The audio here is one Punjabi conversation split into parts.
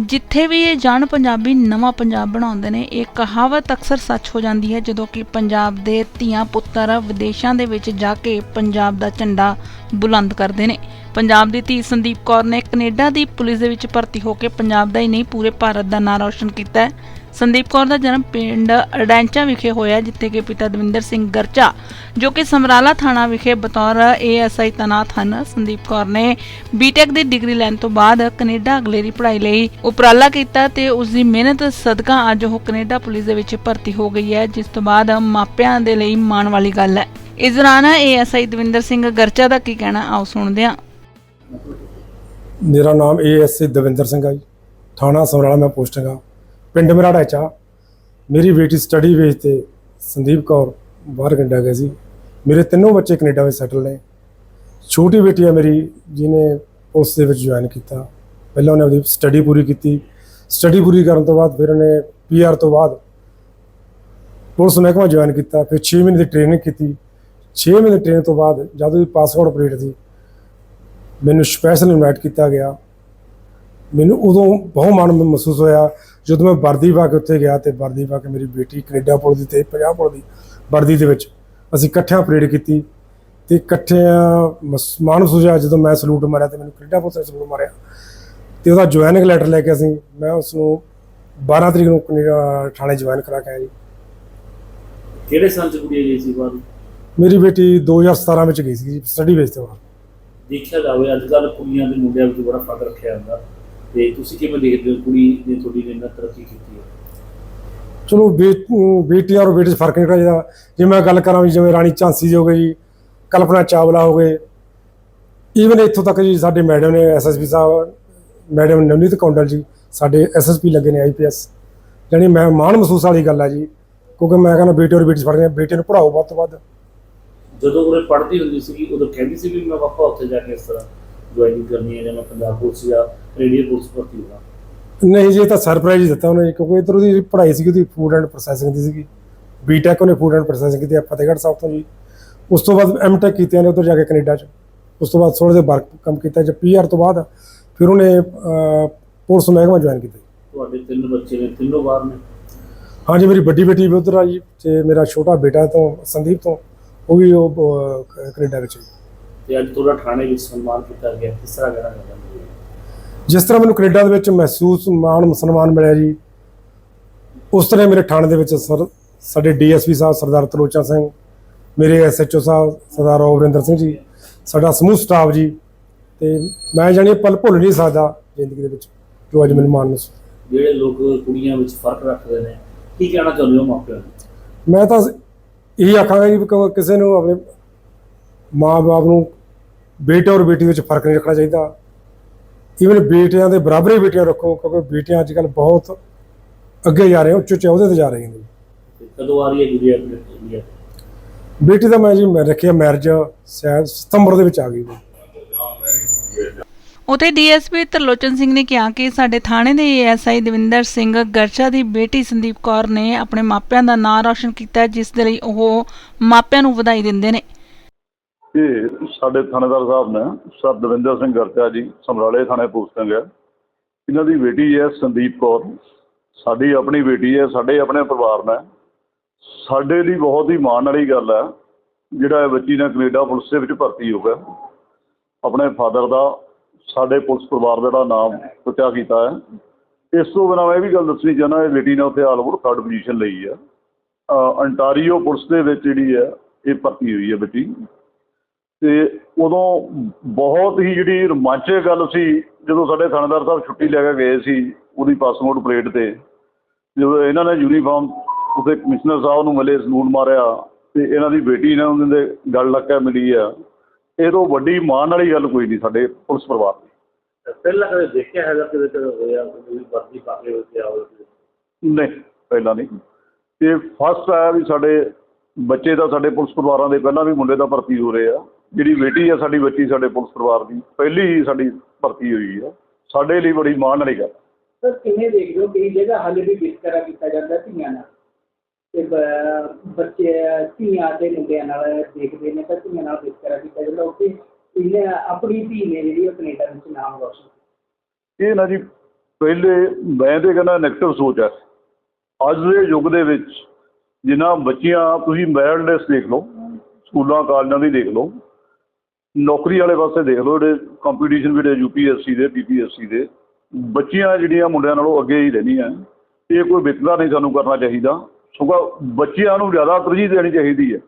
ਜਿੱਥੇ ਵੀ ਇਹ ਜਾਣ ਪੰਜਾਬੀ ਨਵਾਂ ਪੰਜਾਬ ਬਣਾਉਂਦੇ ਨੇ, ਇਹ ਕਹਾਵਤ ਅਕਸਰ ਸੱਚ ਹੋ ਜਾਂਦੀ ਹੈ, ਜਦੋਂ ਕਿ ਪੰਜਾਬ ਦੇ ਧੀਆਂ ਪੁੱਤਰ ਵਿਦੇਸ਼ਾਂ ਦੇ ਵਿੱਚ ਜਾ ਕੇ ਪੰਜਾਬ ਦਾ ਝੰਡਾ ਬੁਲੰਦ ਕਰਦੇ ਨੇ। ਪੰਜਾਬ ਦੀ ਧੀ ਸੰਦੀਪ ਕੌਰ ਨੇ ਕੈਨੇਡਾ ਦੀ ਪੁਲਿਸ ਦੇ ਵਿੱਚ ਭਰਤੀ ਹੋ ਕੇ ਪੰਜਾਬ ਦਾ ਹੀ ਨਹੀਂ, ਪੂਰੇ ਭਾਰਤ ਦਾ ਨਾਂ ਰੌਸ਼ਨ ਕੀਤਾ ਹੈ। ਸੰਦੀਪ ਕੌਰ ਦਾ ਜਨਮ ਪਿੰਡ ਅਡੈਂਚਾ ਵਿਖੇ ਹੋਇਆ ਜਿੱਥੇ ਕਿ ਪਿਤਾ ਦਵਿੰਦਰ ਸਿੰਘ ਗਰਚਾ, ਜੋ ਕਿ ਸਮਰਾਲਾ ਥਾਣਾ ਵਿਖੇ ਬਤੌਰ ਏਐਸਆਈ ਤੈਨਾਤ ਹਨ। ਸੰਦੀਪ ਕੌਰ ਨੇ ਬੀਟੈਕ ਦੀ ਡਿਗਰੀ ਲੈਣ ਤੋਂ ਬਾਅਦ ਕੈਨੇਡਾ ਅਗਲੇਰੀ ਪੜ੍ਹਾਈ ਲਈ ਉਪਰਾਲਾ ਕੀਤਾ ਤੇ ਉਸ ਦੀ ਮਿਹਨਤ ਸਦਕਾ ਅੱਜ ਉਹ ਕੈਨੇਡਾ ਪੁਲਿਸ ਦੇ ਵਿੱਚ ਭਰਤੀ ਹੋ ਗਈ ਹੈ, ਜਿਸ ਤੋਂ ਬਾਅਦ ਮਾਪਿਆਂ ਦੇ ਲਈ ਮਾਣ ਵਾਲੀ ਗੱਲ ਹੈ। ਇਸ ਦੌਰਾਨ ਏਐਸਆਈ ਦਵਿੰਦਰ ਸਿੰਘ ਗਰਚਾ ਦਾ ਕੀ ਕਹਿਣਾ, ਆਓ ਸੁਣਦੇ ਹਾਂ। ਮੇਰਾ ਨਾਮ ਏਐਸਏ ਦਵਿੰਦਰ ਸਿੰਘ ਆ ਜੀ। ਥਾਣਾ ਸਮਰਾਲਾ ਮੈਂ ਪੋਸਟਿੰਗ ਆ ਪਿੰਡ ਮੇਰਾ ਢਾਚਾ। ਮੇਰੀ ਬੇਟੀ ਸਟੱਡੀ ਵੇਸ ਤੇ ਸੰਦੀਪ ਕੌਰ ਬਾਹਰ ਕੈਨੇਡਾ ਗਈ ਸੀ। ਮੇਰੇ ਤਿੰਨੋਂ ਬੱਚੇ ਕੈਨੇਡਾ ਵਿੱਚ ਸੈਟਲ ਨੇ। ਛੋਟੀ ਬੇਟੀ ਆ ਮੇਰੀ, ਜਿਹਨੇ ਉਸ ਦੇ ਵਿੱਚ ਜੁਆਇਨ ਕੀਤਾ। ਪਹਿਲਾਂ ਉਹਨੇ ਆਪਣੀ ਸਟੱਡੀ ਪੂਰੀ ਕੀਤੀ। ਸਟੱਡੀ ਪੂਰੀ ਕਰਨ ਤੋਂ ਬਾਅਦ ਫਿਰ ਉਹਨੇ ਪੀਆਰ ਤੋਂ ਬਾਅਦ ਪੁਲਿਸ ਮਹਿਕਮਾ ਜੁਆਇਨ ਕੀਤਾ। ਫਿਰ 6 ਮਹੀਨੇ ਦੀ ਟ੍ਰੇਨਿੰਗ ਕੀਤੀ। 6 ਮਹੀਨੇ ਦੀ ਟ੍ਰੇਨਿੰਗ ਤੋਂ ਬਾਅਦ ਜਦ ਉਹਦੀ ਪਾਸਪੋਰਟ ਅਪਡੇਟ ਸੀ ਮੈਨੂੰ ਸਪੈਸ਼ਲ ਇਨਵਾਈਟ ਕੀਤਾ ਗਿਆ। ਮੈਨੂੰ ਉਦੋਂ ਬਹੁਤ ਮਾਣ ਮਹਿਸੂਸ ਹੋਇਆ ਜਦੋਂ ਮੈਂ ਵਰਦੀ ਪਾ ਕੇ ਉੱਥੇ ਗਿਆ ਤੇ ਵਰਦੀ ਪਾ ਕੇ ਮੇਰੀ ਬੇਟੀ ਕੈਨੇਡਾ ਪੁਲਿਸ ਦੀ ਤੇ ਪੰਜਾਬ ਪੁਲਿਸ ਦੀ ਵਰਦੀ ਦੇ ਵਿੱਚ ਅਸੀਂ ਇਕੱਠਿਆਂ ਪਰੇਡ ਕੀਤੀ ਤੇ ਇਕੱਠਿਆਂ ਮਾਣ ਮਹਿਸੂਸ ਹੋਇਆ ਜਦੋਂ ਮੈਂ ਸਲੂਟ ਮਾਰਿਆ ਤੇ ਮੈਨੂੰ ਕੈਨੇਡਾ ਪੁਲਿਸ ਨੇ ਸਲੂਟ ਮਾਰਿਆ। ਤੇ ਉਹਦਾ ਜੁਆਇਨਿੰਗ ਲੈਟਰ ਲੈ ਕੇ ਅਸੀਂ ਮੈਂ ਉਸ ਨੂੰ 12 ਤਰੀਕ ਨੂੰ ਕੈਨੇਡਾ ਥਾਣੇ ਜੁਆਇਨ ਕਰਾ ਕੇ ਆਇਆ ਜੀ। ਕਿਹੜੇ ਸਾਲ ਚ ਕੁੜੀ ਗਈ ਸੀ ਬਾਅਦ? ਮੇਰੀ ਬੇਟੀ 2017 ਵਿੱਚ ਗਈ ਸੀ ਸਟੱਡੀ ਬੇਸ ਤੇ ਬਾਹਰ ਦੇਖਿਆ ਜਾਵੇ, ਅੱਜ ਕੱਲ ਕੁੜੀਆਂ ਤੇ ਮੁੰਡਿਆਂ ਵਿੱਚ ਬੜਾ ਫ਼ਰਕ ਰੱਖਿਆ ਹੁੰਦਾ ਤੇ ਤੁਸੀਂ ਕਿਵੇਂ ਦੇਖਦੇ ਹੋ ਕੁੜੀ ਨੇ ਤੁਹਾਡੀ ਨੇ ਇੰਨਾ ਤਰੱਕੀ ਕੀਤੀ ਹੈ? ਚਲੋ ਬੇਟੀਆਂ ਔਰ ਬੇਟੇ 'ਚ ਫ਼ਰਕ ਨਹੀਂ ਚਾਹੀਦਾ ਜੇ ਮੈਂ ਗੱਲ ਕਰਾਂ ਵੀ ਜਿਵੇਂ ਰਾਣੀ ਝਾਂਸੀ ਜੀ ਹੋ ਗਈ, ਕਲਪਨਾ ਚਾਵਲਾ ਹੋ ਗਏ ਈਵਨ ਇੱਥੋਂ ਤੱਕ ਜੀ ਸਾਡੇ ਮੈਡਮ ਨੇ ਐਸਐਸਪੀ ਸਾਹਿਬ, ਮੈਡਮ ਨਵਨੀਤ ਕੌਂਡਲ ਜੀ, ਸਾਡੇ ਐਸਐਸਪੀ ਲੱਗੇ ਨੇ ਆਈਪੀਐਸ ਜਾਣੀ ਮੈਂ ਮਾਣ ਮਹਿਸੂਸ ਵਾਲੀ ਗੱਲ ਆ ਜੀ, ਕਿਉਂਕਿ ਮੈਂ ਕਹਿੰਦਾ ਬੇਟੇ ਔਰ ਬੇਟੀ 'ਚ ਫ਼ਰਕ ਨਹੀਂ ਬੇਟੇ ਨੂੰ ਪੜਾਓ ਵੱਧ ਤੋਂ ਵੱਧ। ਜਦੋਂ ਉਹ ਪੜ੍ਹਦੀ ਹੁੰਦੀ ਸੀ ਉਦੋਂ ਕਹਿੰਦੀ ਸੀ ਵੀ ਮੈਂ ਪਾਪਾ ਉੱਥੇ ਜਾ ਕੇ ਇਸ ਤਰ੍ਹਾਂ ਜੁਆਇਨਿੰਗ ਕਰਨੀ ਹੈ ਜਾਂ ਮੈਂ ਪੰਜਾਬ ਪੁਲਿਸ ਜਾਂ ਕੈਨੇਡੀਅਨ ਪੁਲਿਸ ਭਰਤੀ ਹੋਣਾ ਨਹੀਂ ਜੀ ਇਹ ਤਾਂ ਸਰਪ੍ਰਾਈਜ਼ ਹੀ ਦਿੱਤਾ ਉਹਨੇ ਕਿਉਂਕਿ ਇੱਧਰ ਉਹਦੀ ਪੜ੍ਹਾਈ ਸੀ ਉਹਦੀ ਫੂਡ ਐਂਡ ਪ੍ਰੋਸੈਸਿੰਗ ਦੀ ਸੀਗੀ। ਬੀਟੈਕ ਉਹਨੇ ਫੂਡ ਐਂਡ ਪ੍ਰੋਸੈਸਿੰਗ ਕੀਤੀ ਆ ਫਤਿਹਗੜ੍ਹ ਸਾਹਿਬ ਤੋਂ ਜੀ। ਉਸ ਤੋਂ ਬਾਅਦ ਐਮਟੈਕ ਕੀਤੀਆਂ ਨੇ ਉੱਧਰ ਜਾ ਕੇ ਕੈਨੇਡਾ 'ਚ। ਉਸ ਤੋਂ ਬਾਅਦ ਥੋੜ੍ਹੇ ਜਿਹੇ ਵਰਕ ਕੰਮ ਕੀਤਾ ਜਦ ਪੀਆਰ ਤੋਂ ਬਾਅਦ ਫਿਰ ਉਹਨੇ ਪੁਲਿਸ ਮਹਿਕਮਾ ਜੁਆਇਨ ਕੀਤਾ ਤੁਹਾਡੇ ਤਿੰਨ ਬੱਚੇ ਨੇ ਤਿੰਨੋਂ ਬਾਹਰ ਨੇ? ਹਾਂਜੀ ਮੇਰੀ ਵੱਡੀ ਬੇਟੀ ਵੀ ਉੱਧਰ ਆ ਜੀ ਤੇ ਮੇਰਾ ਛੋਟਾ ਬੇਟਾ ਤੋਂ ਸੰਦੀਪ ਤੋਂ। ਉਹ ਵੀ ਉਹ ਅਹ, ਕੈਨੇਡਾ ਵਿੱਚ ਜੀ। ਤੇ ਅੱਜ ਤੁਹਾਡਾ ਥਾਣੇ ਵਿੱਚ ਸਨਮਾਨ ਕੀਤਾ ਗਿਆ ਕਿਸ ਤਰ੍ਹਾਂ ਹੋ? ਜਿਸ ਤਰ੍ਹਾਂ ਮੈਨੂੰ ਕੈਨੇਡਾ ਦੇ ਵਿੱਚ ਮਹਿਸੂਸ ਮਾਣ ਸਨਮਾਨ ਮਿਲਿਆ ਜੀ ਉਸ ਤਰ੍ਹਾਂ ਮੇਰੇ ਥਾਣੇ ਦੇ ਵਿੱਚ ਸਰ ਸਾਡੇ ਡੀਐਸਪੀ ਸਾਹਿਬ ਸਰਦਾਰ ਤਲੋਚਾ ਸਿੰਘ ਮੇਰੇ ਐਸਐਚਓ ਸਾਹਿਬ ਸਰਦਾਰ ਰੋਵਰਿੰਦਰ ਸਿੰਘ ਜੀ ਸਾਡਾ ਸਮੂਹ ਸਟਾਫ ਜੀ ਤੇ ਮੈਂ ਜਾਣੀ ਪਲ ਭੁੱਲ ਨਹੀਂ ਸਕਦਾ ਜ਼ਿੰਦਗੀ ਦੇ ਵਿੱਚ ਜੋ ਅੱਜ ਮੈਨੂੰ ਮਾਣ ਮਹਿਸੂਸ ਜਿਹੜੇ ਲੋਕ ਕੁੜੀਆਂ ਵਿੱਚ ਫ਼ਰਕ ਰੱਖਦੇ ਨੇ ਕੀ ਕਹਿਣਾ ਚਾਹੁੰਦੇ ਹੋ ਮਾਪਿਆਂ ਨੂੰ? ਮੈਂ ਤਾਂ ਇਹੀ ਆਖਾਂਗਾ ਜੀ ਕ- ਕਿਸੇ ਨੂੰ ਆਪਣੇ ਮਾਂ-ਬਾਪ ਨੂੰ ਬੇਟੇ ਔਰ ਬੇਟੀ ਵਿੱਚ ਫ਼ਰਕ ਨਹੀਂ ਰੱਖਣਾ ਚਾਹੀਦਾ। ਈਵਨ ਬੇਟਿਆਂ ਦੇ ਬਰਾਬਰ ਹੀ ਬੇਟੀਆਂ ਰੱਖੋ ਕਿਉਂਕਿ ਬੇਟੀਆਂ ਅੱਜ ਕੱਲ੍ਹ ਬਹੁਤ ਅੱਗੇ ਜਾ ਰਹੀਆਂ ਉੱਚ ਉੱਚ ਅਹੁਦੇ ਤੇ ਜਾ ਰਹੀਆਂ ਨੇ। ਤੇ ਕਦੋਂ ਆ ਰਹੀ ਹੈ ਗੁੜੀਆ ਆਪਣੇ ਇੰਡੀਆ? ਬੇਟੀ ਦਾ ਮੈਂ ਜੀ ਮੈਂ ਰੱਖਿਆ ਮੈਰਿਜ ਸਤੰਬਰ ਦੇ ਵਿੱਚ ਆ ਗਈ। ਜੀ ਉਥੇ ਡੀਐਸਪੀ ਤਰਲੋਚਨ ਸਿੰਘ ਨੇ ਕਿਹਾ ਕਿ ਸਾਡੇ ਥਾਣੇ ਦੇ ਏਐਸਆਈ ਦਵਿੰਦਰ ਸਿੰਘ ਗਰਚਾ ਦੀ ਬੇਟੀ ਸੰਦੀਪ ਕੌਰ ਨੇ ਆਪਣੇ ਮਾਪਿਆਂ ਦਾ ਨਾਂ ਰੌਸ਼ਨ ਕੀਤਾ, ਜਿਸ ਦੇ ਲਈ ਉਹ ਮਾਪਿਆਂ ਨੂੰ ਵਧਾਈ ਦਿੰਦੇ ਨੇ। ਇਹ ਸਾਡੇ ਥਾਣੇਦਾਰ ਸਾਹਿਬ ਨੇ ਸਰ ਦਵਿੰਦਰ ਸਿੰਘ ਗਰਚਾ ਜੀ, ਸਮਰਾਲੇ ਥਾਣੇ ਪੋਸਟਿੰਗ ਹੈ ਇਹਨਾਂ ਦੀ ਬੇਟੀ ਹੈ ਸੰਦੀਪ ਕੌਰ। ਸਾਡੀ ਆਪਣੀ ਬੇਟੀ ਹੈ, ਸਾਡੇ ਆਪਣੇ ਪਰਿਵਾਰ ਨੇ। ਸਾਡੇ ਲਈ ਬਹੁਤ ਹੀ ਮਾਣ ਵਾਲੀ ਗੱਲ ਹੈ, ਜਿਹੜਾ ਇਹ ਬੱਚੀ ਨੇ ਕੈਨੇਡਾ ਪੁਲਿਸ ਦੇ ਵਿੱਚ ਭਰਤੀ ਹੋ ਗਿਆ। ਆਪਣੇ ਫਾਦਰ ਦਾ ਸਾਡੇ ਪੁਲਿਸ ਪਰਿਵਾਰ ਦਾ ਜਿਹੜਾ ਨਾਮ ਉੱਚਾ ਕੀਤਾ ਹੈ। ਇਸ ਤੋਂ ਬਿਨਾਂ ਮੈਂ ਇਹ ਵੀ ਗੱਲ ਦੱਸਣੀ ਚਾਹੁੰਦਾ, ਇਹ ਬੇਟੀ ਨੇ ਉੱਥੇ ਆਲ ਥਰਡ ਪੋਜੀਸ਼ਨ ਲਈ ਹੈ। ਅੰਟਾਰੀਓ ਪੁਲਿਸ ਦੇ ਵਿੱਚ ਜਿਹੜੀ ਹੈ, ਇਹ ਭਰਤੀ ਹੋਈ ਹੈ ਬੱਚੀ ਤੇ ਉਦੋਂ ਬਹੁਤ ਹੀ ਜਿਹੜੀ ਰੋਮਾਂਚਕ ਗੱਲ ਸੀ, ਜਦੋਂ ਸਾਡੇ ਥਾਣੇਦਾਰ ਸਾਹਿਬ ਛੁੱਟੀ ਲੈ ਕੇ ਗਏ ਸੀ ਉਹਦੀ ਪਾਸਪੋਰਟ ਪਲੇਟ ਤੇ, ਜਦੋਂ ਇਹਨਾਂ ਨੇ ਯੂਨੀਫਾਰਮ ਉਸੇ ਕਮਿਸ਼ਨਰ ਸਾਹਿਬ ਨੂੰ ਮਿਲੇ ਸਲੂਟ ਮਾਰਿਆ, ਤੇ ਇਹਨਾਂ ਦੀ ਬੇਟੀ ਨੇ ਉਹਨਾਂ ਦੇ ਗੱਲ ਲੱਗ ਮਿਲੀ ਆ ਇਹ ਤੋਂ ਵੱਡੀ ਮਾਣ ਵਾਲੀ ਗੱਲ ਕੋਈ ਨਹੀਂ ਸਾਡੇ ਪੁਲਿਸ ਪਰਿਵਾਰ ਦੀ। ਪਹਿਲਾਂ ਕਦੇ ਦੇਖਿਆ ਹੈਗਾ ਕਿਤੇ ਕਿਤੇ ਹੋਇਆ ਕੋਈ ਵਰਦੀ ਪਾ ਕੇ ਉੱਤੇ ਆਓ ਨਹੀਂ ਪਹਿਲਾਂ ਨਹੀਂ। ਤੇ ਫਸਟ ਆਇਆ ਵੀ ਸਾਡੇ ਬੱਚੇ ਦਾ ਸਾਡੇ ਪੁਲਿਸ ਪਰਿਵਾਰਾਂ ਦੇ ਪਹਿਲਾਂ ਵੀ ਮੁੰਡੇ ਦਾ ਭਰਤੀ ਹੋ ਰਹੇ ਆ। ਜਿਹੜੀ ਬੇਟੀ ਆ ਸਾਡੀ ਬੱਚੀ ਸਾਡੇ ਪੁਲਿਸ ਪਰਿਵਾਰ ਦੀ ਪਹਿਲੀ ਹੀ ਸਾਡੀ ਭਰਤੀ ਹੋਈ ਆ। ਸਾਡੇ ਲਈ ਬੜੀ ਮਾਣ ਵਾਲੀ ਗੱਲ ਸਰ ਕਿਵੇਂ ਦੇਖਦੇ ਹੋ ਕਈ ਜਗ੍ਹਾ ਹਾਲੇ ਵੀ ਵਿਤਕਰਾ ਕੀਤਾ ਜਾਂਦਾ ਧੀਆਂ ਨਾਲ? ਤੇ ਬ- ਬੱਚੇ, ਧੀਆਂ ਤੇ ਮੁੰਡਿਆਂ ਨਾਲ ਦੇਖਦੇ ਨੇ ਤਾਂ ਧੀਆਂ ਨਾਲ ਵਿਤਕਰਾ ਕੀਤਾ ਜਾਂਦਾ ਉੱਥੇ ਇਹਨੇ ਆਪਣੀ ਧੀ ਨੇ ਜਿਹੜੀ ਉਹ ਕੈਨੇਡਾ ਵਿੱਚ ਨਾਮ ਰੋਸ਼ਨ ਕੀਤਾ। ਇਹ ਨਾ ਜੀ, ਪਹਿਲੇ ਮੈਂ ਤੇ ਕਹਿੰਦਾ ਨੈਗੇਟਿਵ ਸੋਚ ਹੈ ਅੱਜ ਦੇ ਯੁੱਗ ਦੇ ਵਿੱਚ ਜਿਨ੍ਹਾਂ ਬੱਚੀਆਂ, ਤੁਸੀਂ ਮੈਰਿਟਲੈਸ ਦੇਖ ਲਓ, ਸਕੂਲਾਂ, ਕਾਲਜਾਂ ਦੀ ਦੇਖ ਲਓ, ਨੌਕਰੀ ਵਾਲੇ ਪਾਸੇ ਦੇਖ ਲਓ, ਜਿਹੜੇ ਕੰਪੀਟੀਸ਼ਨ ਵੀ ਜਿਹੜੇ ਯੂਪੀਐਸਸੀ ਦੇ ਪੀਪੀਐਸਸੀ ਦੇ, ਬੱਚੀਆਂ ਜਿਹੜੀਆਂ ਮੁੰਡਿਆਂ ਨਾਲੋਂ ਅੱਗੇ ਹੀ ਰਹਿੰਦੀਆਂ। ਇਹ ਕੋਈ ਵਿਤਕਰਾ ਨਹੀਂ ਸਾਨੂੰ ਕਰਨਾ ਚਾਹੀਦਾ। ਸਗੋਂ ਬੱਚਿਆਂ ਨੂੰ ਜ਼ਿਆਦਾ ਤਰਜੀਹ ਦੇਣੀ ਚਾਹੀਦੀ ਹੈ।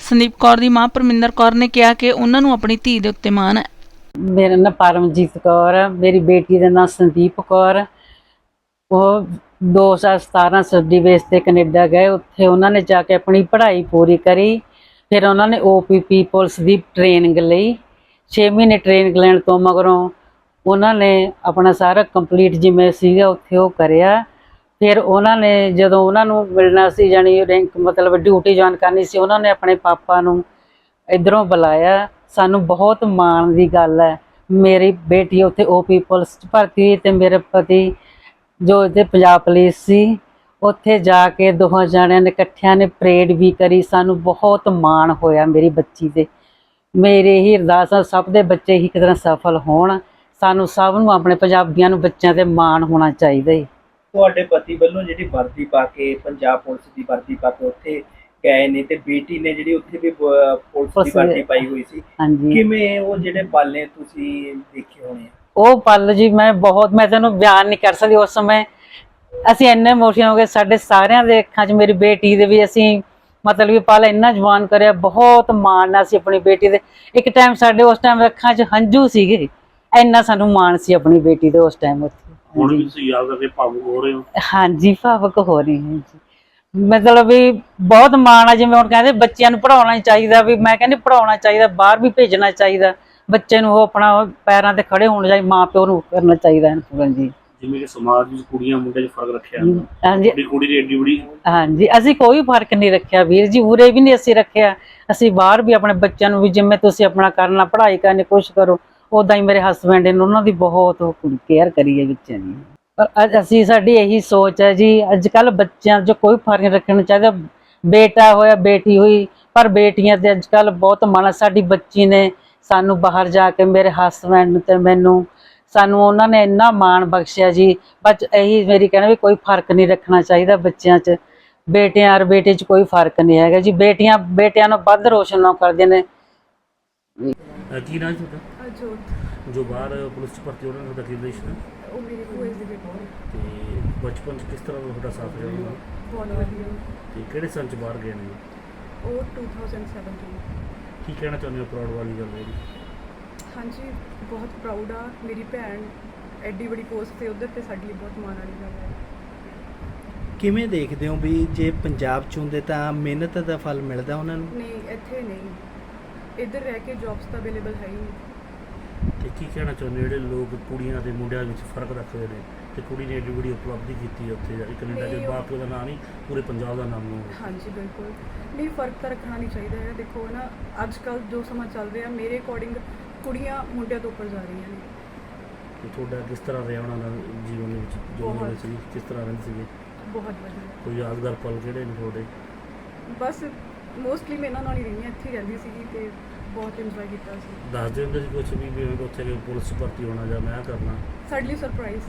ਸੰਦੀਪ ਕੌਰ ਦੀ ਮਾਂ ਪਰਮਿੰਦਰ ਕੌਰ ਨੇ ਕਿਹਾ ਕਿ ਉਹਨਾਂ ਨੂੰ ਆਪਣੀ ਧੀ ਦੇ ਉੱਤੇ ਮਾਣ ਹੈ। ਮੇਰਾ ਨਾਂ ਪਰਮਜੀਤ ਕੌਰ ਹੈ ਮੇਰੀ ਬੇਟੀ ਦਾ ਨਾਂ ਸੰਦੀਪ ਕੌਰ ਉਹ 2017 ਸਦੀ ਵੇਸ ਤੇ ਕੈਨੇਡਾ ਗਏ ਉੱਥੇ ਉਹਨਾਂ ਨੇ ਜਾ ਕੇ ਆਪਣੀ ਪੜ੍ਹਾਈ ਪੂਰੀ ਕਰੀ ਫਿਰ ਉਹਨਾਂ ਨੇ ਓਪੀਪੀ ਪੁਲਿਸ ਦੀ ਟ੍ਰੇਨਿੰਗ ਲਈ। 6 ਮਹੀਨੇ ਟ੍ਰੇਨਿੰਗ ਲੈਣ ਤੋਂ ਮਗਰੋਂ ਉਹਨਾਂ ਨੇ ਆਪਣਾ ਸਾਰਾ ਕੰਪਲੀਟ ਜਿਵੇਂ ਸੀਗਾ ਉੱਥੇ ਉਹ ਕਰਿਆ। ਫਿਰ ਉਹਨਾਂ ਨੇ ਜਦੋਂ ਉਹਨਾਂ ਨੂੰ ਮਿਲਣਾ ਸੀ, ਜਾਣੀ ਰੈਂਕ ਮਤਲਬ ਡਿਊਟੀ ਜੁਆਇਨ ਕਰਨੀ ਸੀ, ਉਹਨਾਂ ਨੇ ਆਪਣੇ ਪਾਪਾ ਨੂੰ ਇਧਰੋਂ ਬੁਲਾਇਆ। ਸਾਨੂੰ ਬਹੁਤ ਮਾਣ ਦੀ ਗੱਲ ਹੈ। ਮੇਰੀ ਬੇਟੀ ਉੱਥੇ ਓਪੀ ਪੁਲਿਸ ਚ ਭਰਤੀ ਹੋਈ ਤੇ ਮੇਰੇ ਪਤੀ ਜੋ ਇੱਥੇ ਪੰਜਾਬ ਪੁਲਿਸ ਸੀ, ਉੱਥੇ ਜਾ ਕੇ ਦੋਹਾਂ ਜਾਣਿਆਂ ਨੇ ਇਕੱਠਿਆਂ ਨੇ ਪਰੇਡ ਵੀ ਕਰੀ। ਸਾਨੂੰ ਬਹੁਤ ਮਾਣ ਹੋਇਆ ਮੇਰੀ ਬੱਚੀ ਤੇ। ਮੇਰੇ ਹੀ ਅਰਦਾਸ ਆ ਸਭ ਦੇ ਬੱਚੇ ਹੀ ਇੱਕ ਤਰ੍ਹਾਂ ਸਫਲ ਹੋਣ। ਸਾਨੂੰ ਸਭ ਨੂੰ ਆਪਣੇ ਪੰਜਾਬੀਆਂ ਨੂੰ ਬੱਚਿਆਂ ਤੇ ਮਾਣ ਹੋਣਾ ਚਾਹੀਦਾ ਹੈ ਤੁਹਾਡੇ ਪਤੀ ਵੱਲੋਂ ਜਿਹੜੀ ਵਰਦੀ ਪਾ ਕੇ ਪੰਜਾਬ ਪੁਲਿਸ ਦੀ ਵਰਦੀ ਪਾ ਕੇ ਉੱਥੇ ਗਏ ਨੇ ਤੇ ਬੇਟੀ ਨੇ ਜਿਹੜੀ ਉੱਥੇ ਵੀ ਬ- ਪੁਲਿਸ ਦੀ ਪੁਲਿਸ ਵਰਦੀ ਪਾਈ ਹੋਈ ਸੀ। ਹਾਂਜੀ। ਕਿਵੇਂ ਉਹ ਜਿਹੜੇ ਪਲ ਤੁਸੀਂ ਦੇਖੇ ਹੋਣੇ ਆ? ਉਹ ਪਲ ਜੀ ਮੈਂ ਬਹੁਤ ਮੈਂ ਤੈਨੂੰ ਬਿਆਨ ਨਹੀਂ ਕਰ ਸਕਦੀ ਉਸ ਸਮੇਂ। ਅਸੀਂ ਇੰਨੇ ਇਮੋਸ਼ਨਲ ਹੋ ਗਏ ਸਾਡੇ ਸਾਰਿਆਂ ਦੇ ਅੱਖਾਂ 'ਚ ਮੇਰੀ ਬੇਟੀ ਦੇ ਵੀ ਅਸੀਂ ਮਤਲਬ ਵੀ ਪਲ ਇੰਨਾ ਜਵਾਨ ਕਰਿਆ ਬਹੁਤ ਮਾਣ ਨਾਲ ਸੀ ਆਪਣੀ ਬੇਟੀ ਦੇ। ਇੱਕ ਟਾਈਮ ਸਾਡੇ ਉਸ ਟਾਈਮ ਅੱਖਾਂ 'ਚ ਹੰਝੂ ਸੀਗੇ। ਇੰਨਾ ਸਾਨੂੰ ਮਾਣ ਸੀ ਆਪਣੀ ਬੇਟੀ ਦੇ ਉਸ ਟਾਈਮ ਉੱਥੇ। ਹੁਣ ਵੀ ਤੁਸੀਂ ਯਾਦ ਕਰਕੇ ਭਾਵੁਕ ਹੋ ਰਹੇ ਹੋ? ਹਾਂਜੀ ਭਾਵਕ ਹੋ ਰਹੀ ਹਾਂ ਜੀ। ਮਤਲਬ ਵੀ ਬਹੁਤ ਮਾਣ ਆ ਜਿਵੇਂ ਹੁਣ ਕਹਿੰਦੇ ਬੱਚਿਆਂ ਨੂੰ ਪੜਾਉਣਾ ਚਾਹੀਦਾ ਵੀ ਮੈਂ ਕਹਿੰਦੀ ਪੜਾਉਣਾ ਚਾਹੀਦਾ ਬਾਹਰ ਵੀ ਭੇਜਣਾ ਚਾਹੀਦਾ। ਬੱਚੇ ਨੂੰ ਉਹ ਆਪਣਾ ਪੈਰਾਂ ਤੇ ਖੜੇ ਹੋਣ ਚਾਹੀਦਾ ਮਾਂ ਪਿਓ ਨੂੰ ਕਰਨਾ ਚਾਹੀਦਾ ਹੈ ਪੂਰਨ ਜੀ। ਜਿਵੇਂ ਕਿ ਸਮਾਜ ਵਿੱਚ ਕੁੜੀਆਂ ਮੁੰਡੇ 'ਚ ਫ਼ਰਕ ਰੱਖਿਆ ਹਾਂਜੀ। ਕੁੜੀ ਕੁੜੀ ਦੀ ਏਡੀ ਬੜੀ ਹਾਂਜੀ ਅਸੀਂ ਕੋਈ ਫ਼ਰਕ ਨਹੀਂ ਰੱਖਿਆ ਵੀਰ ਜੀ ਉਰੇ ਵੀ ਨਹੀਂ ਅਸੀਂ ਰੱਖਿਆ। ਅਸੀਂ ਬਾਹਰ ਵੀ ਆਪਣੇ ਬੱਚਿਆਂ ਨੂੰ ਵੀ ਜਿਵੇਂ ਤੁਸੀਂ ਆਪਣਾ ਕਰਨਾ ਪੜ੍ਹਾਈ ਕਰਨੀ ਕੋਸ਼ਿਸ਼ ਕਰੋ। ਉਦਾਂ ਹੀ ਮੇਰੇ ਹਸਬੰਡ ਨੇ ਉਹਨਾਂ ਦੀ ਬਹੁਤ ਕੇਅਰ ਕਰੀ ਹੈ ਬੱਚਿਆਂ ਦੀ। ਪਰ ਅੱਜ ਅਸੀਂ ਸਾਡੀ ਇਹੀ ਸੋਚ ਹੈ ਜੀ ਅੱਜ ਕੱਲ ਬੱਚਿਆਂ 'ਚ ਕੋਈ ਫ਼ਰਕ ਰੱਖਣਾ ਚਾਹੀਦਾ। ਬੇਟਾ ਹੋਇਆ, ਬੇਟੀ ਹੋਈ, ਪਰ ਬੇਟੀਆਂ ਤੇ ਅੱਜ ਕੱਲ ਬਹੁਤ ਮਾਣ ਸਾਡੀ ਬੱਚੀ ਨੇ ਸਾਨੂੰ ਬਾਹਰ ਜਾ ਕੇ ਮੇਰੇ ਹਸਬੰਡ ਤੇ ਮੈਨੂੰ, ਸਾਨੂੰ ਉਹਨਾਂ ਨੇ ਇੰਨਾ ਮਾਣ ਬਖਸ਼ਿਆ ਜੀ। ਬਸ ਇਹੀ ਮੇਰੀ ਕਹਿਣਾ ਵੀ ਕੋਈ ਫ਼ਰਕ ਨਹੀਂ ਰੱਖਣਾ ਚਾਹੀਦਾ ਬੱਚਿਆਂ 'ਚ। ਬੇਟਿਆਂ ਔਰ ਬੇਟੇ 'ਚ ਕੋਈ ਫ਼ਰਕ ਨਹੀਂ ਹੈਗਾ ਜੀ। ਬੇਟੀਆਂ, ਬੇਟਿਆਂ ਨੂੰ ਵੱਧ ਰੋਸ਼ਨ ਨਾ। ਕਰਦੇ ਨੇ ਕੀ ਨਾਮ ਤੁਹਾਡਾ? ਅਜੋਤ ਜੋ ਬਾਹਰ ਪੁਲਿਸ 'ਚ ਭਰਤੀ ਹੋਣਾ ਤੁਹਾਡਾ ਕੀ ਰਿਲੇਸ਼ਨ ਹੈ? ਉਹ ਮੇਰੀ ਭੂਆ ਦੀ ਬੇਟੀ ਹੈ ਤੇ ਬਚਪਨ 'ਚ ਕਿਸ ਤਰ੍ਹਾਂ ਦਾ ਤੁਹਾਡਾ ਸਾਥ ਰਿਹਾ ਉਹਨਾਂ ਦਾ? ਬਹੁਤ ਵਧੀਆ। ਤੇ ਕਿਹੜੇ ਸੰਨ 'ਚ ਬਾਹਰ ਗਏ ਨੇ? ਉਹ 2017 ਕੀ ਕਹਿਣਾ ਚਾਹੁੰਦੇ ਹੋ ਪ੍ਰਾਊਡ ਵਾਲੀ ਗੱਲ ਹੈ ਜੀ? ਹਾਂਜੀ ਬਹੁਤ ਪ੍ਰਾਊਡ ਆ। ਮੇਰੀ ਭੈਣ ਐਡੀ ਬੜੀ ਪੋਸਟ ਤੇ ਉਧਰ ਤੇ ਸਾਡੀ ਲਈ ਬਹੁਤ ਮਾਣ ਵਾਲੀ ਗੱਲ ਹੈ। ਕਿਵੇਂ ਦੇਖਦੇ ਹੋ ਵੀ ਜੇ ਪੰਜਾਬ ਚ ਹੁੰਦੇ ਤਾਂ ਮਿਹਨਤ ਦਾ ਫਲ ਮਿਲਦਾ ਉਹਨਾਂ ਨੂੰ? ਨਹੀਂ ਇੱਥੇ ਨਹੀਂ। ਇੱਧਰ ਰਹਿ ਕੇ ਜੌਬਸ ਤਾਂ ਅਵੇਲੇਬਲ ਹੈ ਹੀ ਨਹੀਂ। ਤੇ ਕੀ ਕਹਿਣਾ ਚਾਹੁੰਦੇ ਜਿਹੜੇ ਲੋਕ ਕੁੜੀਆਂ ਤੇ ਮੁੰਡਿਆਂ ਵਿੱਚ ਫ਼ਰਕ ਰੱਖਦੇ ਨੇ ਤੇ ਕੁੜੀ ਨੇ ਏਡੀ ਬੜੀ ਉਪਲਬਧੀ ਕੀਤੀ ਹੈ ਉੱਥੇ ਜਾ ਕੇ ਕੈਨੇਡਾ ਦੇ ਬਾਪ ਪਿਓ ਦਾ ਨਾਂ ਨਹੀਂ ਪੂਰੇ ਪੰਜਾਬ ਦਾ ਨਾਮ ਨੂੰ ਹਾਂਜੀ ਬਿਲਕੁਲ। ਨਹੀਂ ਫ਼ਰਕ ਤਾਂ ਰੱਖਣਾ ਨਹੀਂ ਚਾਹੀਦਾ ਹੈ। ਦੇਖੋ ਨਾ ਅੱਜ ਕੱਲ ਜੋ ਸਮਾਂ ਚੱਲ ਰਿਹਾ ਮੇਰੇ ਅਕੋਰਡਿੰਗ ਕੁੜੀਆਂ ਮੁੰਡਿਆਂ ਤੋਂ ਉੱਪਰ ਜਾ ਰਹੀਆਂ ਨੇ। ਤੇ ਤੁਹਾਡਾ ਕਿਸ ਤਰ੍ਹਾਂ ਰਿਹਾ ਉਹਨਾਂ ਦਾ ਜੀਵਨ ਦੇ ਵਿੱਚ ਜੋ। ਉਹਨਾਂ ਸੀ ਕਿਸ ਤਰ੍ਹਾਂ ਰਹਿੰਦੇ ਸੀਗੇ? ਬਹੁਤ ਵਧੀਆ। ਕੋਈ ਯਾਦਗਾਰ ਪਲ ਕਿਹੜੇ ਨੇ ਤੁਹਾਡੇ? ਬਸ ਮੋਸਟਲੀ ਮੈਂ ਇਹਨਾਂ ਨਾਲ ਹੀ ਰਹੀ ਹਾਂ ਇੱਥੇ ਰਹਿੰਦੀ ਸੀਗੀ ਤੇ ਬਹੁਤ ਇੰਜੋਏ ਕੀਤਾ ਸੀ। ਦੱਸਦੇ ਹੁੰਦੇ ਸੀ ਕੁਝ ਵੀ ਵੀ ਉੱਥੇ ਪੁਲਿਸ ਭਰਤੀ ਹੋਣਾ ਜਾਂ ਮੈਂ ਕਰਨਾ। ਸਾਡੇ ਲਈ ਸਰਪ੍ਰਾਈਜ਼